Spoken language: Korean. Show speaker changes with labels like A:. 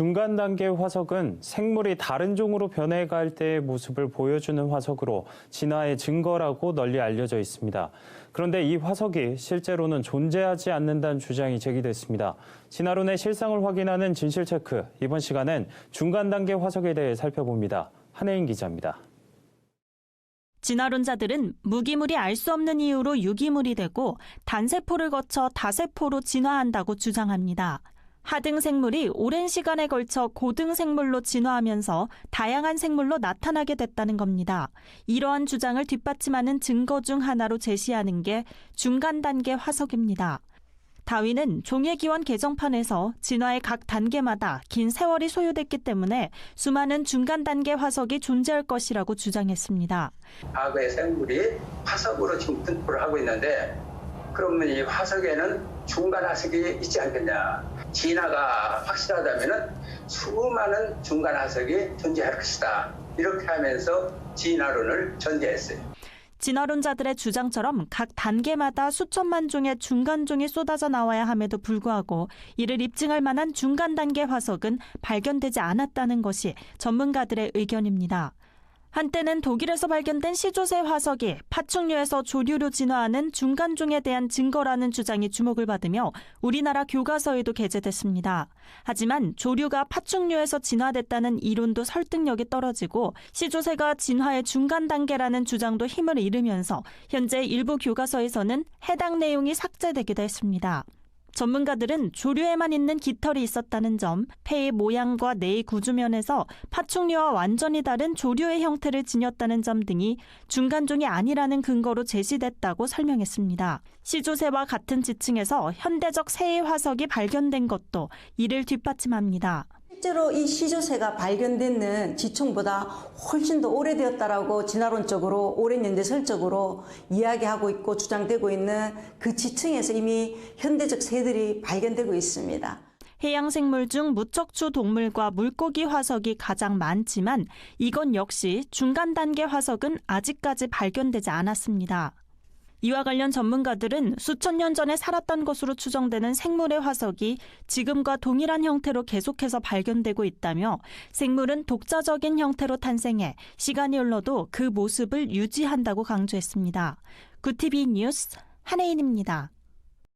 A: 중간 단계 화석은 생물이 다른 종으로 변해갈 때의 모습을 보여주는 화석으로 진화의 증거라고 널리 알려져 있습니다. 그런데 이 화석이 실제로는 존재하지 않는다는 주장이 제기됐습니다. 진화론의 실상을 확인하는 진실 체크. 이번 시간은 중간 단계 화석에 대해 살펴봅니다. 한혜인 기자입니다.
B: 진화론자들은 무기물이 알 수 없는 이유로 유기물이 되고 단세포를 거쳐 다세포로 진화한다고 주장합니다. 하등 생물이 오랜 시간에 걸쳐 고등 생물로 진화하면서 다양한 생물로 나타나게 됐다는 겁니다. 이러한 주장을 뒷받침하는 증거 중 하나로 제시하는 게 중간 단계 화석입니다. 다윈은 종의 기원 개정판에서 진화의 각 단계마다 긴 세월이 소요됐기 때문에 수많은 중간 단계 화석이 존재할 것이라고 주장했습니다.
C: 과거의 생물이 화석으로 지금 등포를 하고 있는데 그러면 이 화석에는 중간 화석이 있지 않겠냐. 진화가 확실하다면 수많은 중간 화석이 존재할 것이다. 이렇게 하면서 진화론을 전제했어요.
B: 진화론자들의 주장처럼 각 단계마다 수천만 종의 중간종이 쏟아져 나와야 함에도 불구하고 이를 입증할 만한 중간 단계 화석은 발견되지 않았다는 것이 전문가들의 의견입니다. 한때는 독일에서 발견된 시조새 화석이 파충류에서 조류로 진화하는 중간종에 대한 증거라는 주장이 주목을 받으며 우리나라 교과서에도 게재됐습니다. 하지만 조류가 파충류에서 진화됐다는 이론도 설득력이 떨어지고 시조새가 진화의 중간 단계라는 주장도 힘을 잃으면서 현재 일부 교과서에서는 해당 내용이 삭제되기도 했습니다. 전문가들은 조류에만 있는 깃털이 있었다는 점, 폐의 모양과 뇌의 구조면에서 파충류와 완전히 다른 조류의 형태를 지녔다는 점 등이 중간종이 아니라는 근거로 제시됐다고 설명했습니다. 시조새와 같은 지층에서 현대적 새의 화석이 발견된 것도 이를 뒷받침합니다.
D: 실제로 이 시조새가 발견되는 지층보다 훨씬 더 오래되었다라고 진화론적으로 오랜 연대설적으로 이야기하고 있고 주장되고 있는 그 지층에서 이미 현대적 새들이 발견되고 있습니다.
B: 해양생물 중 무척추 동물과 물고기 화석이 가장 많지만 이건 역시 중간 단계 화석은 아직까지 발견되지 않았습니다. 이와 관련 전문가들은 수천 년 전에 살았던 것으로 추정되는 생물의 화석이 지금과 동일한 형태로 계속해서 발견되고 있다며 생물은 독자적인 형태로 탄생해 시간이 흘러도 그 모습을 유지한다고 강조했습니다. 구티비 뉴스 한혜인입니다.